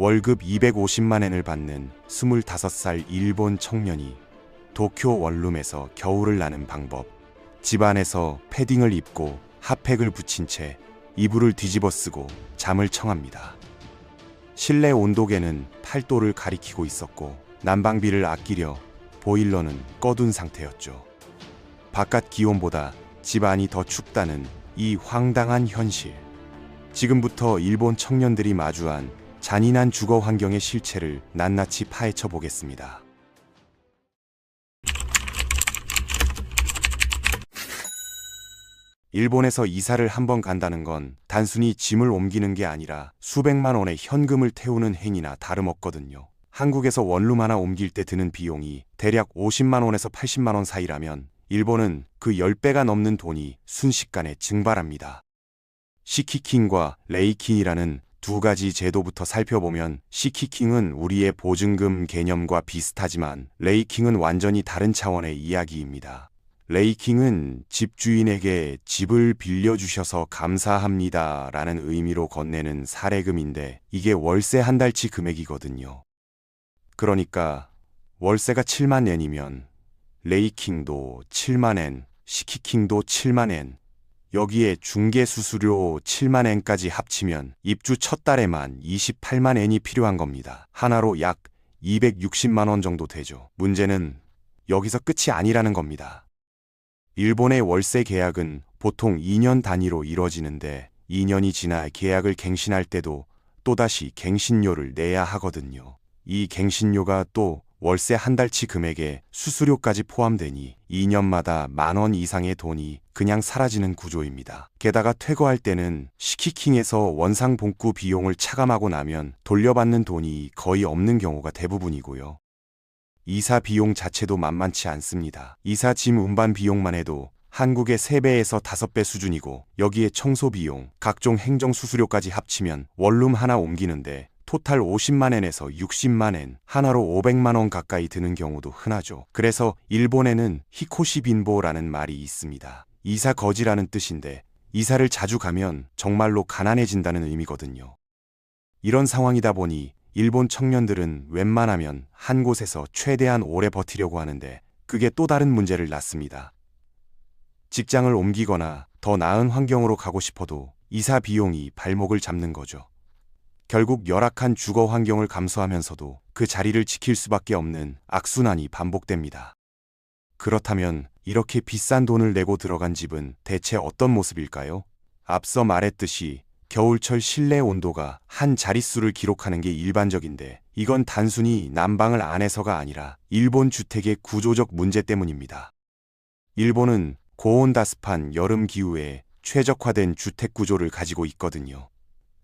월급 250만 엔을 받는 25살 일본 청년이 도쿄 원룸에서 겨울을 나는 방법. 집안에서 패딩을 입고 핫팩을 붙인 채 이불을 뒤집어 쓰고 잠을 청합니다. 실내 온도계는 8도를 가리키고 있었고 난방비를 아끼려 보일러는 꺼둔 상태였죠. 바깥 기온보다 집 안이 더 춥다는 이 황당한 현실. 지금부터 일본 청년들이 마주한 잔인한 주거 환경의 실체를 낱낱이 파헤쳐 보겠습니다. 일본에서 이사를 한번 간다는 건 단순히 짐을 옮기는 게 아니라 수백만 원의 현금을 태우는 행위나 다름없거든요. 한국에서 원룸 하나 옮길 때 드는 비용이 대략 50만 원에서 80만 원 사이라면 일본은 그 10배가 넘는 돈이 순식간에 증발합니다. 시키킹과 레이킹이라는 두 가지 제도부터 살펴보면 시키킹은 우리의 보증금 개념과 비슷하지만 레이킹은 완전히 다른 차원의 이야기입니다. 레이킹은 집주인에게 집을 빌려주셔서 감사합니다 라는 의미로 건네는 사례금인데 이게 월세 한 달치 금액이거든요. 그러니까 월세가 7만 엔이면 레이킹도 7만 엔, 시키킹도 7만 엔, 여기에 중개 수수료 7만 엔까지 합치면 입주 첫 달에만 28만 엔이 필요한 겁니다. 하나로 약 260만 원 정도 되죠. 문제는 여기서 끝이 아니라는 겁니다. 일본의 월세 계약은 보통 2년 단위로 이뤄지는데 2년이 지나 계약을 갱신할 때도 또다시 갱신료를 내야 하거든요. 이 갱신료가 또 월세 한 달치 금액에 수수료까지 포함되니 2년마다 만 원 이상의 돈이 그냥 사라지는 구조입니다. 게다가 퇴거할 때는 시키킹에서 원상 복구 비용을 차감하고 나면 돌려받는 돈이 거의 없는 경우가 대부분이고요. 이사 비용 자체도 만만치 않습니다. 이사 짐 운반 비용만 해도 한국의 3배에서 5배 수준이고 여기에 청소 비용, 각종 행정 수수료까지 합치면 원룸 하나 옮기는데 토탈 50만엔에서 60만엔, 하나로 500만원 가까이 드는 경우도 흔하죠. 그래서 일본에는 히코시 빈보라는 말이 있습니다. 이사 거지라는 뜻인데 이사를 자주 가면 정말로 가난해진다는 의미거든요. 이런 상황이다 보니 일본 청년들은 웬만하면 한 곳에서 최대한 오래 버티려고 하는데 그게 또 다른 문제를 낳습니다. 직장을 옮기거나 더 나은 환경으로 가고 싶어도 이사 비용이 발목을 잡는 거죠. 결국 열악한 주거 환경을 감수하면서도 그 자리를 지킬 수밖에 없는 악순환이 반복됩니다. 그렇다면 이렇게 비싼 돈을 내고 들어간 집은 대체 어떤 모습일까요? 앞서 말했듯이 겨울철 실내 온도가 한 자릿수를 기록하는 게 일반적인데 이건 단순히 난방을 안 해서가 아니라 일본 주택의 구조적 문제 때문입니다. 일본은 고온다습한 여름 기후에 최적화된 주택 구조를 가지고 있거든요.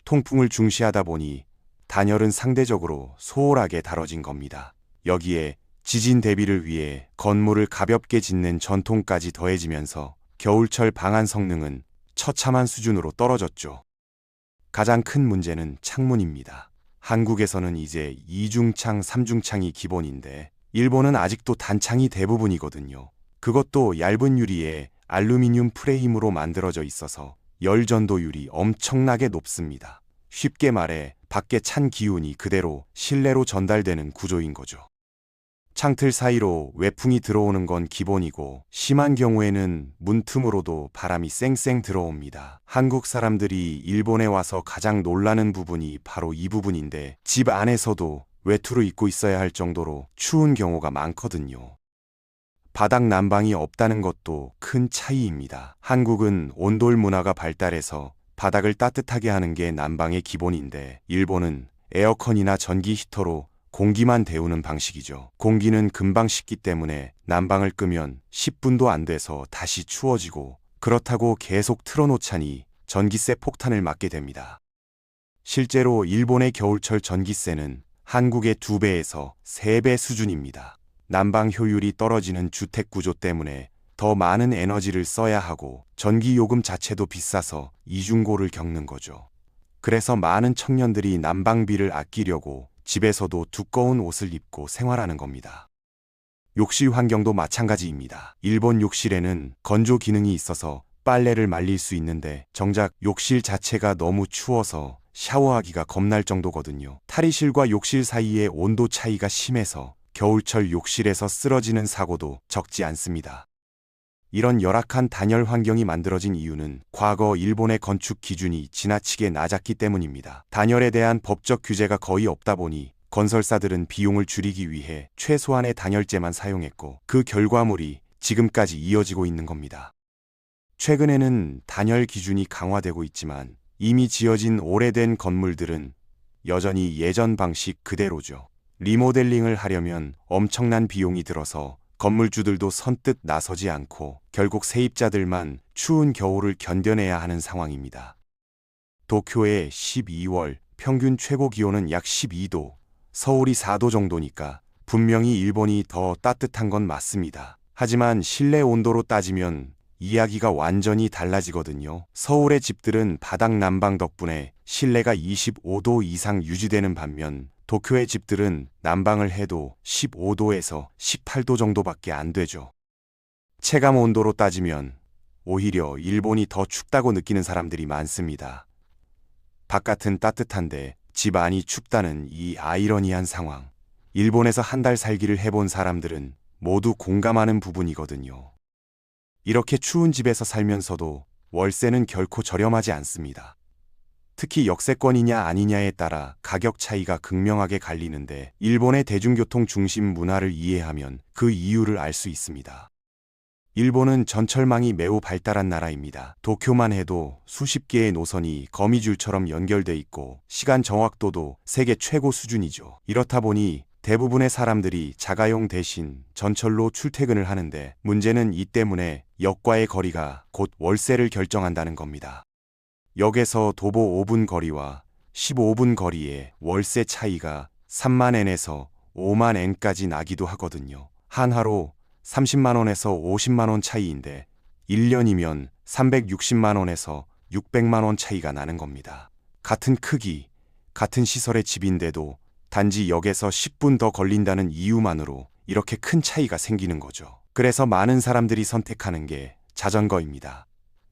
통풍을 중시하다 보니 단열은 상대적으로 소홀하게 다뤄진 겁니다. 여기에 지진 대비를 위해 건물을 가볍게 짓는 전통까지 더해지면서 겨울철 방안 성능은 처참한 수준으로 떨어졌죠. 가장 큰 문제는 창문입니다. 한국에서는 이제 이중창, 삼중창이 기본인데 일본은 아직도 단창이 대부분이거든요. 그것도 얇은 유리에 알루미늄 프레임으로 만들어져 있어서 열 전도율이 엄청나게 높습니다. 쉽게 말해 밖에 찬 기운이 그대로 실내로 전달되는 구조인 거죠. 창틀 사이로 외풍이 들어오는 건 기본이고 심한 경우에는 문틈으로도 바람이 쌩쌩 들어옵니다. 한국 사람들이 일본에 와서 가장 놀라는 부분이 바로 이 부분인데 집 안에서도 외투를 입고 있어야 할 정도로 추운 경우가 많거든요. 바닥 난방이 없다는 것도 큰 차이입니다. 한국은 온돌 문화가 발달해서 바닥을 따뜻하게 하는 게 난방의 기본인데 일본은 에어컨이나 전기 히터로 공기만 데우는 방식이죠. 공기는 금방 식기 때문에 난방을 끄면 10분도 안 돼서 다시 추워지고 그렇다고 계속 틀어놓자니 전기세 폭탄을 맞게 됩니다. 실제로 일본의 겨울철 전기세는 한국의 2배에서 3배 수준입니다. 난방 효율이 떨어지는 주택 구조 때문에 더 많은 에너지를 써야 하고 전기 요금 자체도 비싸서 이중고를 겪는 거죠. 그래서 많은 청년들이 난방비를 아끼려고 집에서도 두꺼운 옷을 입고 생활하는 겁니다. 욕실 환경도 마찬가지입니다. 일본 욕실에는 건조 기능이 있어서 빨래를 말릴 수 있는데 정작 욕실 자체가 너무 추워서 샤워하기가 겁날 정도거든요. 탈의실과 욕실 사이의 온도 차이가 심해서 겨울철 욕실에서 쓰러지는 사고도 적지 않습니다. 이런 열악한 단열 환경이 만들어진 이유는 과거 일본의 건축 기준이 지나치게 낮았기 때문입니다. 단열에 대한 법적 규제가 거의 없다 보니 건설사들은 비용을 줄이기 위해 최소한의 단열재만 사용했고 그 결과물이 지금까지 이어지고 있는 겁니다. 최근에는 단열 기준이 강화되고 있지만 이미 지어진 오래된 건물들은 여전히 예전 방식 그대로죠. 리모델링을 하려면 엄청난 비용이 들어서 건물주들도 선뜻 나서지 않고 결국 세입자들만 추운 겨울을 견뎌내야 하는 상황입니다. 도쿄의 12월 평균 최고 기온은 약 12도, 서울이 4도 정도니까 분명히 일본이 더 따뜻한 건 맞습니다. 하지만 실내 온도로 따지면 이야기가 완전히 달라지거든요. 서울의 집들은 바닥 난방 덕분에 실내가 25도 이상 유지되는 반면 도쿄의 집들은 난방을 해도 15도에서 18도 정도밖에 안 되죠. 체감 온도로 따지면 오히려 일본이 더 춥다고 느끼는 사람들이 많습니다. 바깥은 따뜻한데 집 안이 춥다는 이 아이러니한 상황. 일본에서 한 달 살기를 해본 사람들은 모두 공감하는 부분이거든요. 이렇게 추운 집에서 살면서도 월세는 결코 저렴하지 않습니다. 특히 역세권이냐 아니냐에 따라 가격 차이가 극명하게 갈리는데 일본의 대중교통 중심 문화를 이해하면 그 이유를 알 수 있습니다. 일본은 전철망이 매우 발달한 나라입니다. 도쿄만 해도 수십 개의 노선이 거미줄처럼 연결돼 있고 시간 정확도도 세계 최고 수준이죠. 이렇다 보니 대부분의 사람들이 자가용 대신 전철로 출퇴근을 하는데 문제는 이 때문에 역과의 거리가 곧 월세를 결정한다는 겁니다. 역에서 도보 5분 거리와 15분 거리의 월세 차이가 3만 엔에서 5만 엔까지 나기도 하거든요. 한화로 30만 원에서 50만 원 차이인데 1년이면 360만 원에서 600만 원 차이가 나는 겁니다. 같은 크기, 같은 시설의 집인데도 단지 역에서 10분 더 걸린다는 이유만으로 이렇게 큰 차이가 생기는 거죠. 그래서 많은 사람들이 선택하는 게 자전거입니다.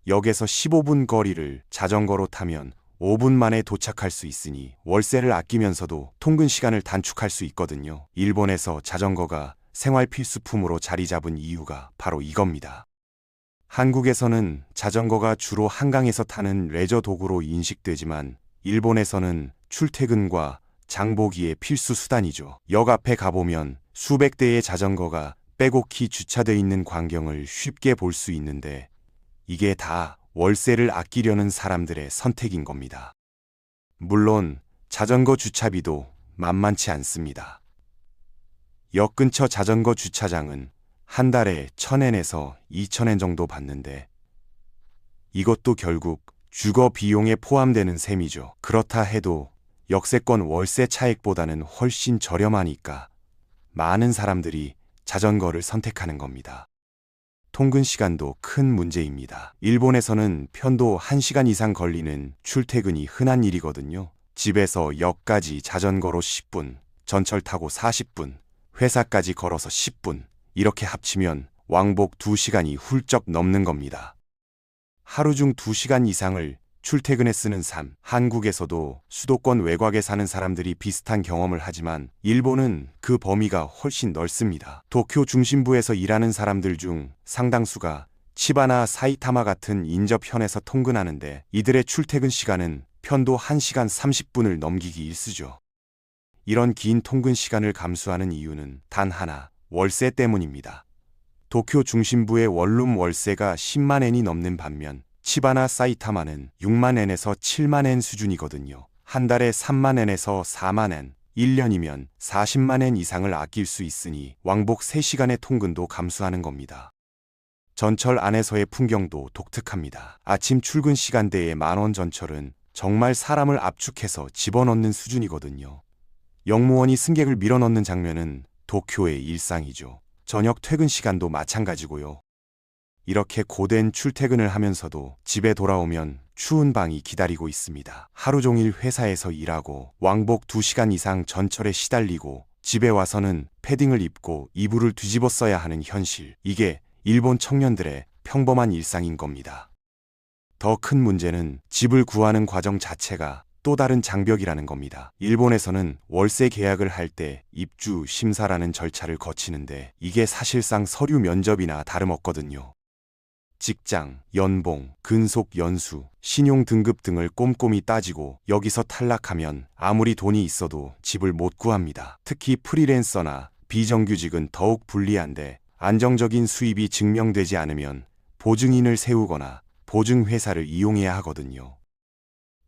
역에서 15분 거리를 자전거로 타면 5분 만에 도착할 수 있으니 월세를 아끼면서도 통근 시간을 단축할 수 있거든요. 일본에서 자전거가 생활 필수품으로 자리 잡은 이유가 바로 이겁니다. 한국에서는 자전거가 주로 한강에서 타는 레저 도구로 인식되지만 일본에서는 출퇴근과 장보기의 필수 수단이죠. 역 앞에 가보면 수백 대의 자전거가 빼곡히 주차돼 있는 광경을 쉽게 볼 수 있는데 이게 다 월세를 아끼려는 사람들의 선택인 겁니다. 물론 자전거 주차비도 만만치 않습니다. 역 근처 자전거 주차장은 한 달에 1000엔에서 2000엔 정도 받는데 이것도 결국 주거 비용에 포함되는 셈이죠. 그렇다 해도 역세권 월세 차액보다는 훨씬 저렴하니까 많은 사람들이 자전거를 선택하는 겁니다. 통근 시간도 큰 문제입니다. 일본에서는 편도 1시간 이상 걸리는 출퇴근이 흔한 일이거든요. 집에서 역까지 자전거로 10분, 전철 타고 40분, 회사까지 걸어서 10분, 이렇게 합치면 왕복 2시간이 훌쩍 넘는 겁니다. 하루 중 2시간 이상을 출퇴근에 쓰는 삶. 한국에서도 수도권 외곽에 사는 사람들이 비슷한 경험을 하지만 일본은 그 범위가 훨씬 넓습니다. 도쿄 중심부에서 일하는 사람들 중 상당수가 치바나 사이타마 같은 인접현에서 통근하는데 이들의 출퇴근 시간은 편도 1시간 30분을 넘기기 일쑤죠. 이런 긴 통근 시간을 감수하는 이유는 단 하나, 월세 때문입니다. 도쿄 중심부의 원룸 월세가 10만 엔이 넘는 반면 치바나 사이타마는 6만 엔에서 7만 엔 수준이거든요. 한 달에 3만 엔에서 4만 엔, 1년이면 40만 엔 이상을 아낄 수 있으니 왕복 3시간의 통근도 감수하는 겁니다. 전철 안에서의 풍경도 독특합니다. 아침 출근 시간대의 만원 전철은 정말 사람을 압축해서 집어넣는 수준이거든요. 영무원이 승객을 밀어넣는 장면은 도쿄의 일상이죠. 저녁 퇴근 시간도 마찬가지고요. 이렇게 고된 출퇴근을 하면서도 집에 돌아오면 추운 방이 기다리고 있습니다. 하루 종일 회사에서 일하고 왕복 2시간 이상 전철에 시달리고 집에 와서는 패딩을 입고 이불을 뒤집어 써야 하는 현실. 이게 일본 청년들의 평범한 일상인 겁니다. 더 큰 문제는 집을 구하는 과정 자체가 또 다른 장벽이라는 겁니다. 일본에서는 월세 계약을 할 때 입주 심사라는 절차를 거치는데 이게 사실상 서류 면접이나 다름없거든요. 직장, 연봉, 근속 연수, 신용 등급 등을 꼼꼼히 따지고 여기서 탈락하면 아무리 돈이 있어도 집을 못 구합니다. 특히 프리랜서나 비정규직은 더욱 불리한데 안정적인 수입이 증명되지 않으면 보증인을 세우거나 보증회사를 이용해야 하거든요.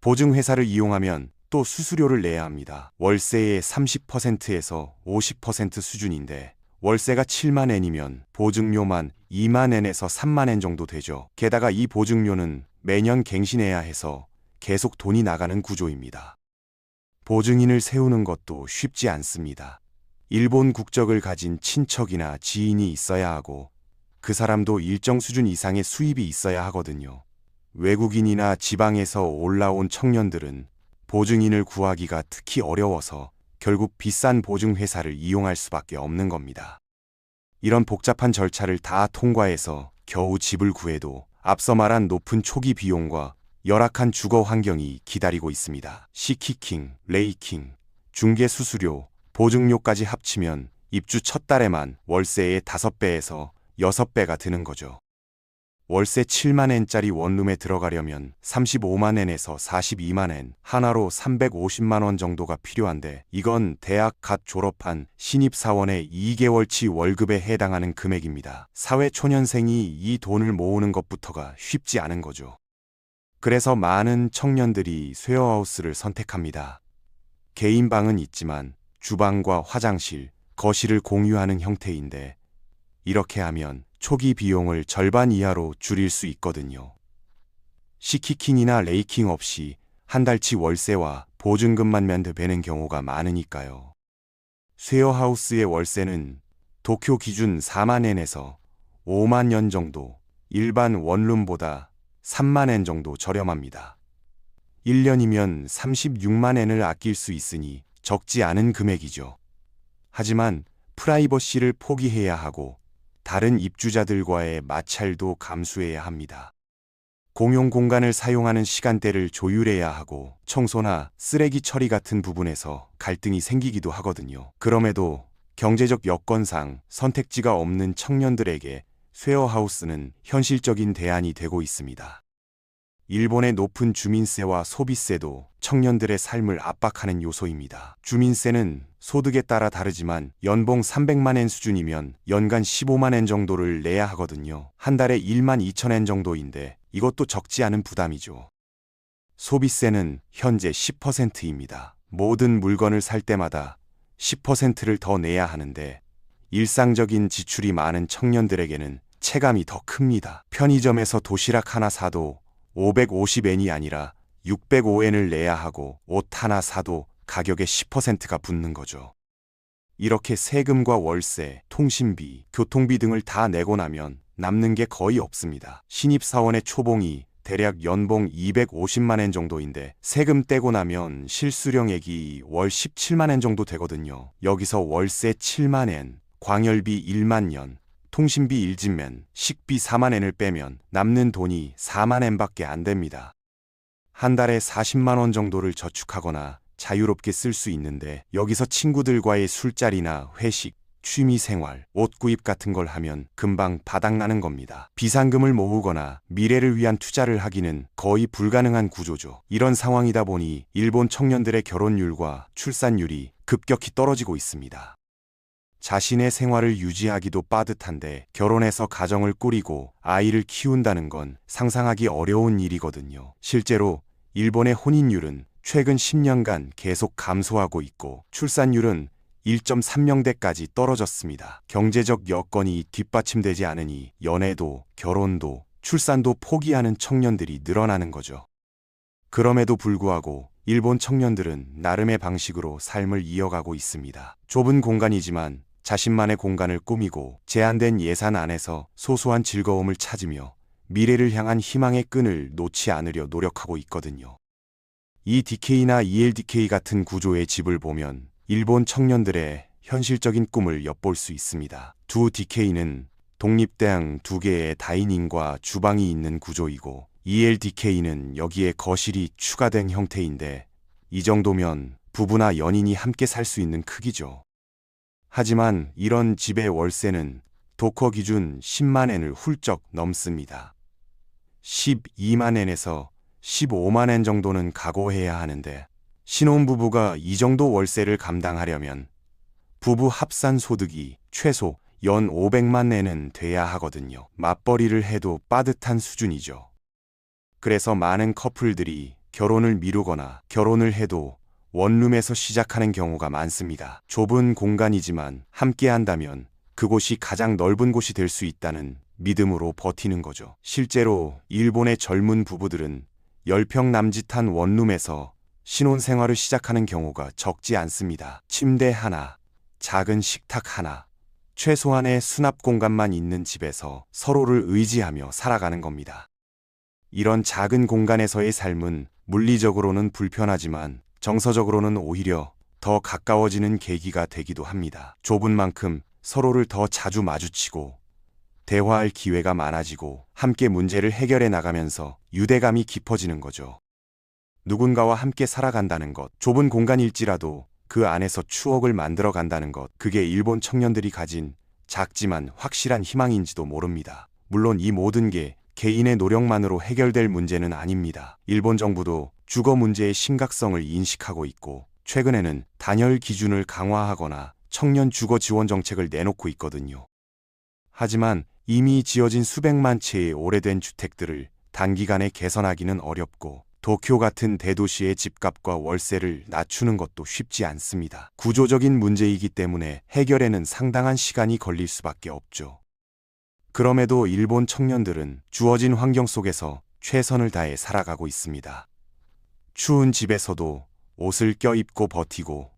보증회사를 이용하면 또 수수료를 내야 합니다. 월세의 30%에서 50% 수준인데 월세가 7만 엔이면 보증료만 2만 엔에서 3만 엔 정도 되죠. 게다가 이 보증료는 매년 갱신해야 해서 계속 돈이 나가는 구조입니다. 보증인을 세우는 것도 쉽지 않습니다. 일본 국적을 가진 친척이나 지인이 있어야 하고 그 사람도 일정 수준 이상의 수입이 있어야 하거든요. 외국인이나 지방에서 올라온 청년들은 보증인을 구하기가 특히 어려워서 결국 비싼 보증회사를 이용할 수밖에 없는 겁니다. 이런 복잡한 절차를 다 통과해서 겨우 집을 구해도 앞서 말한 높은 초기 비용과 열악한 주거 환경이 기다리고 있습니다. 시키킹, 레이킹, 중개 수수료, 보증료까지 합치면 입주 첫 달에만 월세의 5배에서 6배가 드는 거죠. 월세 7만 엔짜리 원룸에 들어가려면 35만 엔에서 42만 엔, 하나로 350만 원 정도가 필요한데 이건 대학 갓 졸업한 신입사원의 2개월치 월급에 해당하는 금액입니다. 사회초년생이 이 돈을 모으는 것부터가 쉽지 않은 거죠. 그래서 많은 청년들이 쉐어하우스를 선택합니다. 개인 방은 있지만 주방과 화장실, 거실을 공유하는 형태인데 이렇게 하면 초기 비용을 절반 이하로 줄일 수 있거든요. 시키킹이나 레이킹 없이 한 달치 월세와 보증금만 면되는 경우가 많으니까요. 쉐어하우스의 월세는 도쿄 기준 4만 엔에서 5만 연 정도, 일반 원룸보다 3만 엔 정도 저렴합니다. 1년이면 36만 엔을 아낄 수 있으니 적지 않은 금액이죠. 하지만 프라이버시를 포기해야 하고 다른 입주자들과의 마찰도 감수해야 합니다. 공용 공간을 사용하는 시간대를 조율해야 하고 청소나 쓰레기 처리 같은 부분에서 갈등이 생기기도 하거든요. 그럼에도 경제적 여건상 선택지가 없는 청년들에게 쉐어하우스는 현실적인 대안이 되고 있습니다. 일본의 높은 주민세와 소비세도 청년들의 삶을 압박하는 요소입니다. 주민세는 소득에 따라 다르지만 연봉 300만 엔 수준이면 연간 15만 엔 정도를 내야 하거든요. 한 달에 1만 2천 엔 정도인데 이것도 적지 않은 부담이죠. 소비세는 현재 10%입니다. 모든 물건을 살 때마다 10%를 더 내야 하는데 일상적인 지출이 많은 청년들에게는 체감이 더 큽니다. 편의점에서 도시락 하나 사도 550엔이 아니라 605엔을 내야 하고 옷 하나 사도 가격의 10%가 붙는 거죠. 이렇게 세금과 월세, 통신비, 교통비 등을 다 내고 나면 남는 게 거의 없습니다. 신입사원의 초봉이 대략 연봉 250만엔 정도인데 세금 떼고 나면 실수령액이 월 17만엔 정도 되거든요. 여기서 월세 7만엔, 광열비 1만년, 통신비 1진면, 식비 4만엔을 빼면 남는 돈이 4만엔밖에 안 됩니다. 한 달에 40만원 정도를 저축하거나 자유롭게 쓸 수 있는데 여기서 친구들과의 술자리나 회식, 취미 생활, 옷 구입 같은 걸 하면 금방 바닥나는 겁니다. 비상금을 모으거나 미래를 위한 투자를 하기는 거의 불가능한 구조죠. 이런 상황이다 보니 일본 청년들의 결혼율과 출산율이 급격히 떨어지고 있습니다. 자신의 생활을 유지하기도 빠듯한데 결혼해서 가정을 꾸리고 아이를 키운다는 건 상상하기 어려운 일이거든요. 실제로 일본의 혼인율은 최근 10년간 계속 감소하고 있고 출산율은 1.3명대까지 떨어졌습니다. 경제적 여건이 뒷받침되지 않으니 연애도 결혼도 출산도 포기하는 청년들이 늘어나는 거죠. 그럼에도 불구하고 일본 청년들은 나름의 방식으로 삶을 이어가고 있습니다. 좁은 공간이지만 자신만의 공간을 꾸미고 제한된 예산 안에서 소소한 즐거움을 찾으며 미래를 향한 희망의 끈을 놓지 않으려 노력하고 있거든요. 이 DK나 ELDK 같은 구조의 집을 보면 일본 청년들의 현실적인 꿈을 엿볼 수 있습니다. 두 DK는 독립대항 두 개의 다이닝과 주방이 있는 구조이고 ELDK는 여기에 거실이 추가된 형태인데 이 정도면 부부나 연인이 함께 살 수 있는 크기죠. 하지만 이런 집의 월세는 도커 기준 10만 엔을 훌쩍 넘습니다. 12만 엔에서 15만 엔 정도는 각오해야 하는데 신혼부부가 이 정도 월세를 감당하려면 부부 합산 소득이 최소 연 500만 엔은 돼야 하거든요. 맞벌이를 해도 빠듯한 수준이죠. 그래서 많은 커플들이 결혼을 미루거나 결혼을 해도 원룸에서 시작하는 경우가 많습니다. 좁은 공간이지만 함께 한다면 그곳이 가장 넓은 곳이 될 수 있다는 믿음으로 버티는 거죠. 실제로 일본의 젊은 부부들은 10평 남짓한 원룸에서 신혼 생활을 시작하는 경우가 적지 않습니다. 침대 하나, 작은 식탁 하나, 최소한의 수납 공간만 있는 집에서 서로를 의지하며 살아가는 겁니다. 이런 작은 공간에서의 삶은 물리적으로는 불편하지만 정서적으로는 오히려 더 가까워지는 계기가 되기도 합니다. 좁은 만큼 서로를 더 자주 마주치고 대화할 기회가 많아지고 함께 문제를 해결해 나가면서 유대감이 깊어지는 거죠. 누군가와 함께 살아간다는 것, 좁은 공간일지라도 그 안에서 추억을 만들어 간다는 것, 그게 일본 청년들이 가진 작지만 확실한 희망인지도 모릅니다. 물론 이 모든 게 개인의 노력만으로 해결될 문제는 아닙니다. 일본 정부도 주거 문제의 심각성을 인식하고 있고 최근에는 단열 기준을 강화하거나 청년 주거 지원 정책을 내놓고 있거든요. 하지만 이미 지어진 수백만 채의 오래된 주택들을 단기간에 개선하기는 어렵고 도쿄 같은 대도시의 집값과 월세를 낮추는 것도 쉽지 않습니다. 구조적인 문제이기 때문에 해결에는 상당한 시간이 걸릴 수밖에 없죠. 그럼에도 일본 청년들은 주어진 환경 속에서 최선을 다해 살아가고 있습니다. 추운 집에서도 옷을 껴입고 버티고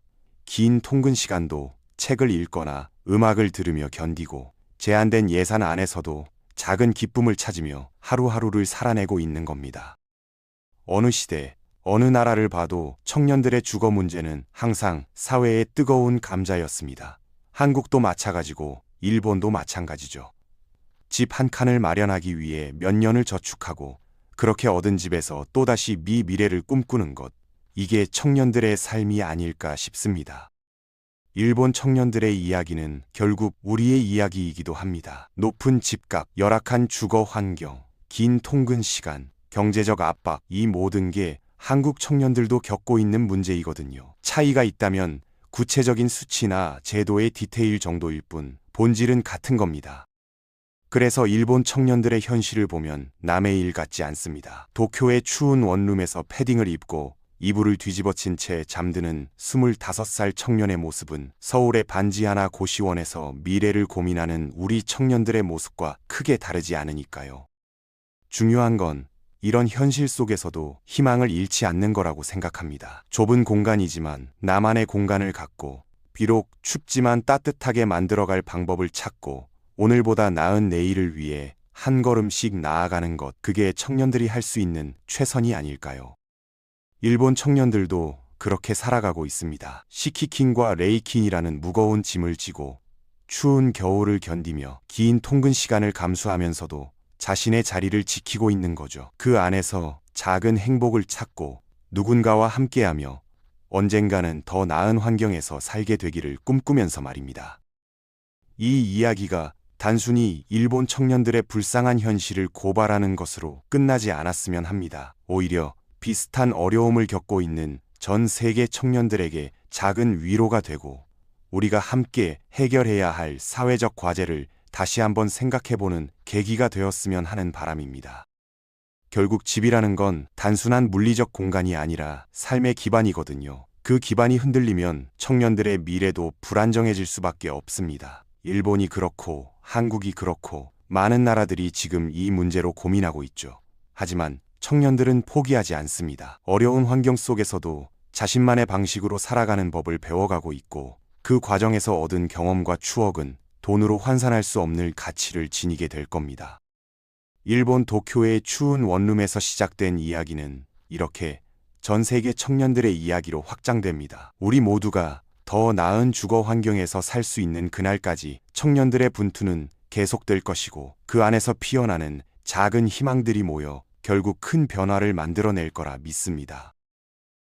긴 통근 시간도 책을 읽거나 음악을 들으며 견디고 제한된 예산 안에서도 작은 기쁨을 찾으며 하루하루를 살아내고 있는 겁니다. 어느 시대, 어느 나라를 봐도 청년들의 주거 문제는 항상 사회의 뜨거운 감자였습니다. 한국도 마찬가지고 일본도 마찬가지죠. 집 한 칸을 마련하기 위해 몇 년을 저축하고 그렇게 얻은 집에서 또다시 미 미래를 꿈꾸는 것. 이게 청년들의 삶이 아닐까 싶습니다. 일본 청년들의 이야기는 결국 우리의 이야기이기도 합니다. 높은 집값, 열악한 주거 환경, 긴 통근 시간, 경제적 압박, 이 모든 게 한국 청년들도 겪고 있는 문제이거든요. 차이가 있다면 구체적인 수치나 제도의 디테일 정도일 뿐 본질은 같은 겁니다. 그래서 일본 청년들의 현실을 보면 남의 일 같지 않습니다. 도쿄의 추운 원룸에서 패딩을 입고 이불을 뒤집어친 채 잠드는 25살 청년의 모습은 서울의 반지 하나 고시원에서 미래를 고민하는 우리 청년들의 모습과 크게 다르지 않으니까요. 중요한 건 이런 현실 속에서도 희망을 잃지 않는 거라고 생각합니다. 좁은 공간이지만 나만의 공간을 갖고 비록 춥지만 따뜻하게 만들어갈 방법을 찾고 오늘보다 나은 내일을 위해 한 걸음씩 나아가는 것, 그게 청년들이 할 수 있는 최선이 아닐까요? 일본 청년들도 그렇게 살아가고 있습니다. 시키킨과 레이킨이라는 무거운 짐을 지고 추운 겨울을 견디며 긴 통근 시간을 감수하면서도 자신의 자리를 지키고 있는 거죠. 그 안에서 작은 행복을 찾고 누군가와 함께하며 언젠가는 더 나은 환경에서 살게 되기를 꿈꾸면서 말입니다. 이 이야기가 단순히 일본 청년들의 불쌍한 현실을 고발하는 것으로 끝나지 않았으면 합니다. 오히려 비슷한 어려움을 겪고 있는 전 세계 청년들에게 작은 위로가 되고 우리가 함께 해결해야 할 사회적 과제를 다시 한번 생각해보는 계기가 되었으면 하는 바람입니다. 결국 집이라는 건 단순한 물리적 공간이 아니라 삶의 기반이거든요. 그 기반이 흔들리면 청년들의 미래도 불안정해질 수밖에 없습니다. 일본이 그렇고 한국이 그렇고 많은 나라들이 지금 이 문제로 고민하고 있죠. 하지만 청년들은 포기하지 않습니다. 어려운 환경 속에서도 자신만의 방식으로 살아가는 법을 배워가고 있고 그 과정에서 얻은 경험과 추억은 돈으로 환산할 수 없는 가치를 지니게 될 겁니다. 일본 도쿄의 추운 원룸에서 시작된 이야기는 이렇게 전 세계 청년들의 이야기로 확장됩니다. 우리 모두가 더 나은 주거 환경에서 살 수 있는 그날까지 청년들의 분투는 계속될 것이고 그 안에서 피어나는 작은 희망들이 모여 결국 큰 변화를 만들어낼 거라 믿습니다.